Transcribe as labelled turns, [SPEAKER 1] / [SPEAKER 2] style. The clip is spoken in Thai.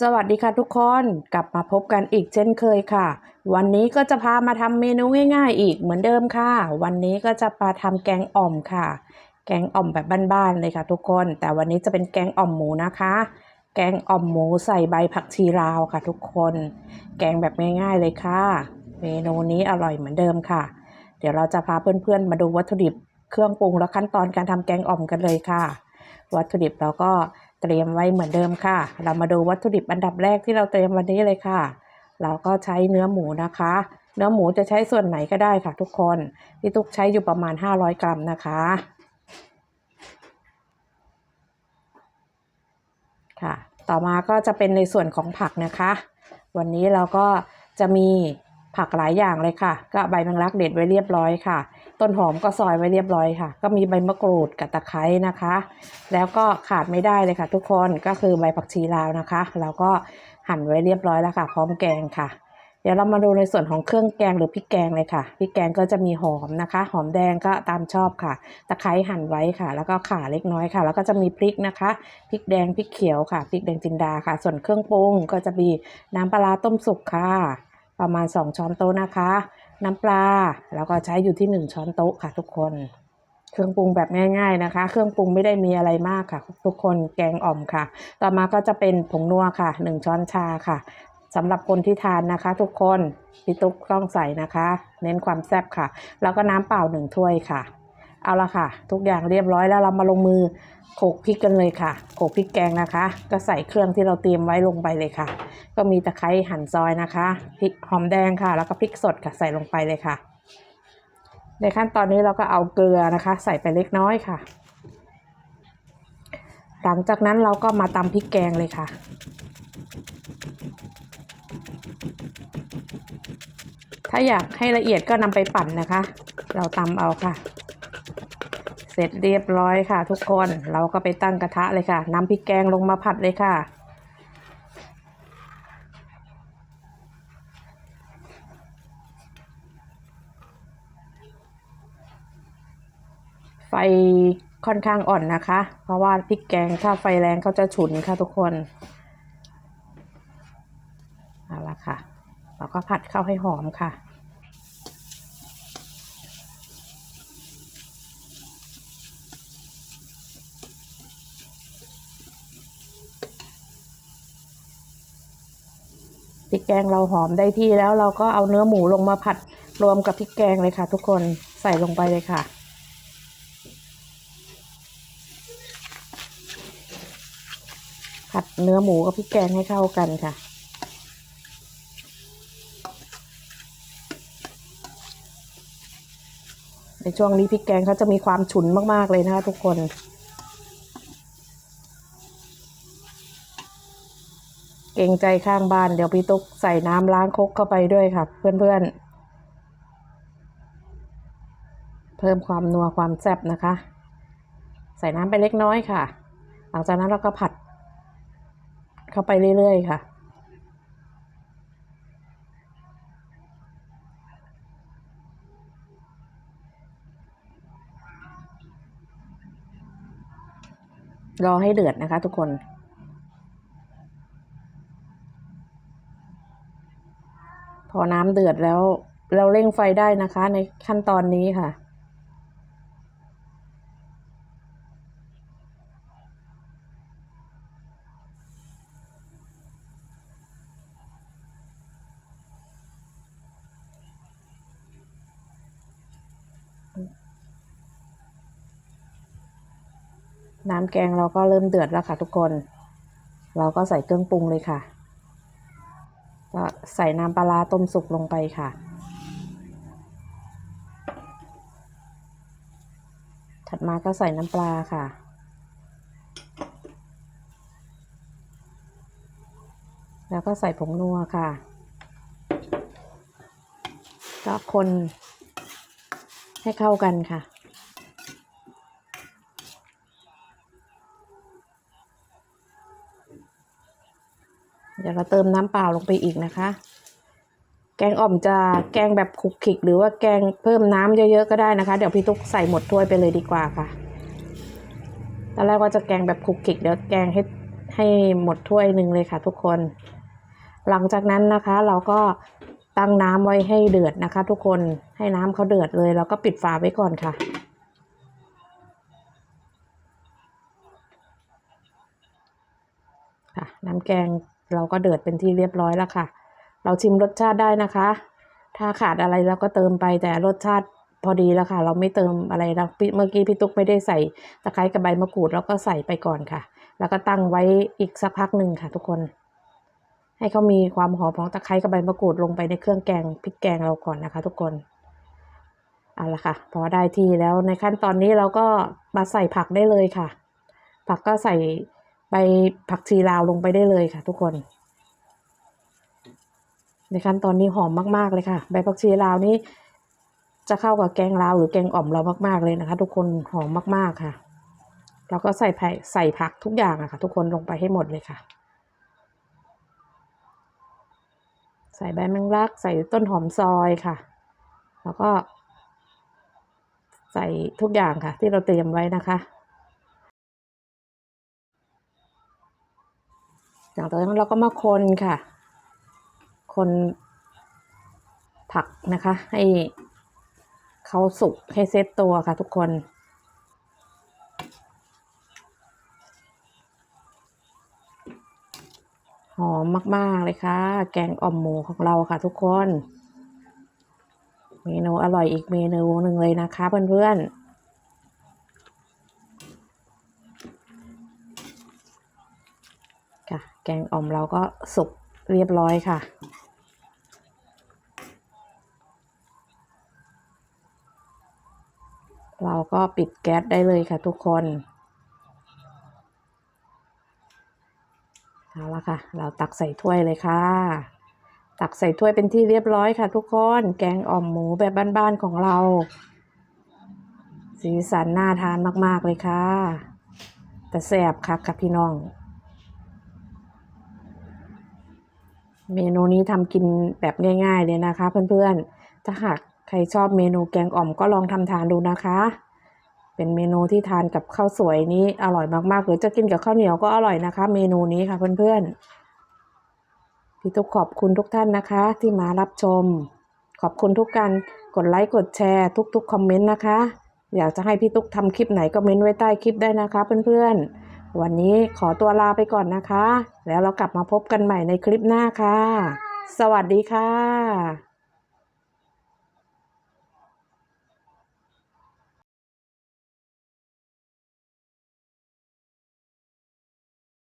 [SPEAKER 1] สวัสดีค่ะทุกคนกลับมาพบกันอีกเช่นเคยค่ะ วันนี้ก็จะพามาทำเมนูง่ายๆอีกเหมือนเดิมค่ะ วันนี้ก็จะมาทำแกงอ่อมค่ะ แกงอ่อมแบบบ้านๆเลยค่ะทุกคน แต่วันนี้จะเป็นแกงอ่อมหมูนะคะ แกงอ่อมหมูใส่ใบผักชีลาวค่ะ ทุกคน แกงแบบง่ายๆเลยค่ะ เมนูนี้อร่อยเหมือนเดิมค่ะ เดี๋ยวเราจะพาเพื่อนๆมาดูวัตถุดิบเครื่องปรุงและขั้นตอนการทำแกงอ่อมกันเลยค่ะ วัตถุดิบเราก็ เตรียมไว้เหมือนเดิมค่ะ เรามาดูวัตถุดิบอันดับแรกที่เราเตรียมวันนี้เลยค่ะ เราก็ใช้เนื้อหมูนะคะ เนื้อหมูจะใช้ส่วนไหนก็ได้ค่ะทุกคนพี่ตุ๊กใช้อยู่ประมาณ 500 กรัมนะคะค่ะ ต่อมาก็จะเป็นในส่วนของผักนะคะ วันนี้เราก็จะมี ผักหลายอย่างเลยค่ะ ก็ใบแมงลักเด็ดไว้เรียบร้อยค่ะ ต้นหอมก็ซอยไว้เรียบร้อยค่ะ ก็มีใบมะกรูดกับตะไคร้นะคะ แล้วก็ขาดไม่ได้เลยค่ะ ทุกคนก็คือใบผักชีลาวนะคะ เราก็หั่นไว้เรียบร้อยแล้วค่ะ พร้อมแกงค่ะ เดี๋ยวเรามาดูในส่วนของเครื่องแกงหรือพริกแกงเลยค่ะพริกแกงก็จะมีหอมนะคะ หอมแดงก็ตามชอบค่ะ ตะไคร้หั่นไว้ค่ะ แล้วก็ข่าเล็กน้อยค่ะ แล้วก็จะมีพริกนะคะพริกแดงพริกเขียวค่ะพริกแดงจินดาค่ะ ส่วนเครื่องปรุงก็จะมีน้ำปลาร้าต้มสุกค่ะ ประมาณ 2 ช้อนโต๊ะนะคะ น้ำปลาแล้วก็ใช้อยู่ที่ 1 ช้อนโต๊ะค่ะทุกคน เครื่องปรุงแบบง่าย ๆนะคะ เครื่องปรุงไม่ได้มีอะไรมากค่ะ ทุกคนแกงอ่อมค่ะ ต่อมาก็จะเป็นผงนัวค่ะ 1 ช้อนชาค่ะสำหรับคนที่ทานนะคะ ทุกคนพี่ตุ๊กต้องใส่นะคะ เน้นความแซ่บค่ะ แล้วก็น้ำเปล่าหนึ่งถ้วยค่ะ เอาละค่ะ ทุกอย่างเรียบร้อยแล้วเรามาลงมือโขกพริกกันเลยค่ะโขกพริกแกงนะคะ ก็ใส่เครื่องที่เราเตรียมไว้ลงไปเลยค่ะ ก็มีตะไคร้หั่นซอยนะคะพริกหอมแดงค่ะ แล้วก็พริกสดค่ะใส่ลงไปเลยค่ะ ในขั้นตอนนี้เราก็เอาเกลือนะคะ ใส่ไปเล็กน้อยค่ะ หลังจากนั้นเราก็มาตำพริกแกงเลยค่ะถ้าอยากให้ละเอียดก็นำไปปั่นนะคะ เราตำเอาค่ะ เสร็จเรียบร้อยค่ะ ทุกคนเราก็ไปตั้งกระทะเลยค่ะนำพริกแกงลงมาผัดเลยค่ะ ไฟค่อนข้างอ่อนนะคะ เพราะว่าพริกแกงถ้าไฟแรงเขาจะฉุนค่ะทุกคนเอาละค่ะ เราก็ผัดเข้าให้หอมค่ะ พ ริกแกงเราหอมได้ที่แล้วเราก็เอาเนื้อหมูลงมาผัดรวมกับพริกแกงเลยค่ะ ทุกคนใส่ลงไปเลยค่ะ ผัดเนื้อหมูกับพริกแกงให้เข้ากันค่ะ ในช่วงนี้พริกแกงเขาจะมีความฉุนมากๆเลยนะคะทุกคน เกรงใจข้างบ้าน เดี๋ยวพี่ตุ๊กใส่น้ำล้างคกเข้าไปด้วยค่ะ เพื่อนๆ เพิ่มความนัวความแซ่บนะคะ ใส่น้ำไปเล็กน้อยค่ะ หลังจากนั้นเราก็ผัด เข้าไปเรื่อยๆค่ะรอให้เดือดนะคะทุกคน พอน้ำเดือดแล้ว เราเร่งไฟได้นะคะ ในขั้นตอนนี้ค่ะ น้ำแกงเราก็เริ่มเดือดแล้วค่ะทุกคน เราก็ใส่เครื่องปรุงเลยค่ะ ก็ใส่น้ำปลาร้าต้มสุกลงไปค่ะ ถัดมาก็ใส่น้ำปลาค่ะ แล้วก็ใส่ผงนัวค่ะ ก็คนให้เข้ากันค่ะ เดี๋ยวเราเติมน้ำเปล่าลงไปอีกนะคะ แกงอ่อมจะแกงแบบคลุกคลิก หรือว่าแกงเพิ่มน้ำเยอะๆก็ได้นะคะ เดี๋ยวพี่ตุ๊กใส่หมดถ้วยไปเลยดีกว่าค่ะตอนแรกว่าจะแกงแบบคลุกคลิกเดี๋ยวแกงให้ให้หมดถ้วยหนึ่งเลยค่ะ ทุกคน หลังจากนั้นนะคะ เราก็ตั้งน้ำไว้ให้เดือดนะคะ ทุกคนให้น้ำเขาเดือดเลยเราก็ปิดฝาไว้ก่อนค่ะค่ะน้ำแกง เราก็เดือดเป็นที่เรียบร้อยแล้วค่ะ เราชิมรสชาติได้นะคะ ถ้าขาดอะไรเราก็เติมไปแต่รสชาติพอดีแล้วค่ะ เราไม่เติมอะไรแล้วเมื่อกี้พี่ตุ๊กไม่ได้ใส่ตะไคร้กับใบมะกรูดเราก็ใส่ไปก่อนค่ะ แล้วก็ตั้งไว้อีกสักพักหนึ่งค่ะ ทุกคน ให้เขามีความหอมของตะไคร้กับใบมะกรูดลงไปในเครื่องแกงพริกแกงเราก่อนนะคะ ทุกคนเอาละค่ะ พอได้ที่แล้วในขั้นตอนนี้เราก็มาใส่ผักได้เลยค่ะ ผักก็ใส่ ใบผักชีลาวลงไปได้เลยค่ะ ทุกคน ในขั้นตอนนี้หอมมาก ๆ เลยค่ะ ใบผักชีลาวนี้จะเข้ากับแกงลาวหรือแกงอ่อมเรามาก ๆ เลยนะคะ ทุกคนหอมมาก ๆ ค่ะ เราก็ใส่ไผ่ใส่ผักทุกอย่างอะค่ะ ทุกคนลงไปให้หมดเลยค่ะ ใส่ใบแมงลัก ใส่ต้นหอมซอยค่ะ แล้วก็ ใส่ทุกอย่างค่ะ ที่เราเตรียมไว้นะคะ หลังจากนั้นเราก็มาคนค่ะ คนผักนะคะ ให้เขาสุกให้เซตตัวค่ะทุกคนหอมมาก ๆ เลยค่ะ แกงอ่อมหมูของเราค่ะทุกคน เมนูอร่อยอีกเมนูหนึ่งเลยนะคะเพื่อน ๆ ค่ะ แกงอ่อมเราก็สุกเรียบร้อยค่ะ เราก็ปิดแก๊สได้เลยค่ะทุกคนเอาละค่ะ เราตักใส่ถ้วยเลยค่ะ ตักใส่ถ้วยเป็นที่เรียบร้อยค่ะ ทุกคน แกงอ่อมหมูแบบบ้านๆของเรา สีสันน่าทานมากๆเลยค่ะ แต่แซ่บค่ะค่ะพี่น้อง เมนูนี้ทำกินแบบง่าย ๆ เลยนะคะ เพื่อนๆ ถ้าหากใครชอบเมนูแกงอ่อมก็ลองทำทานดูนะคะ เป็นเมนูที่ทานกับข้าวสวยนี้อร่อยมากๆ หรือจะกินกับข้าวเหนียวก็อร่อยนะคะ เมนูนี้ค่ะเพื่อนๆ พี่ตุ๊กขอบคุณทุกท่านนะคะ ที่มารับชม ขอบคุณทุกการกดไลค์กดแชร์ทุกๆคอมเมนต์นะคะ อยากจะให้พี่ตุ๊กทำคลิปไหนก็เม้นไว้ใต้คลิปได้นะคะ เพื่อนๆ วันนี้ขอตัวลาไปก่อนนะคะ แล้วเรากลับมาพบกันใหม่ในคลิปหน้าค่ะ สวัสดีค่ะ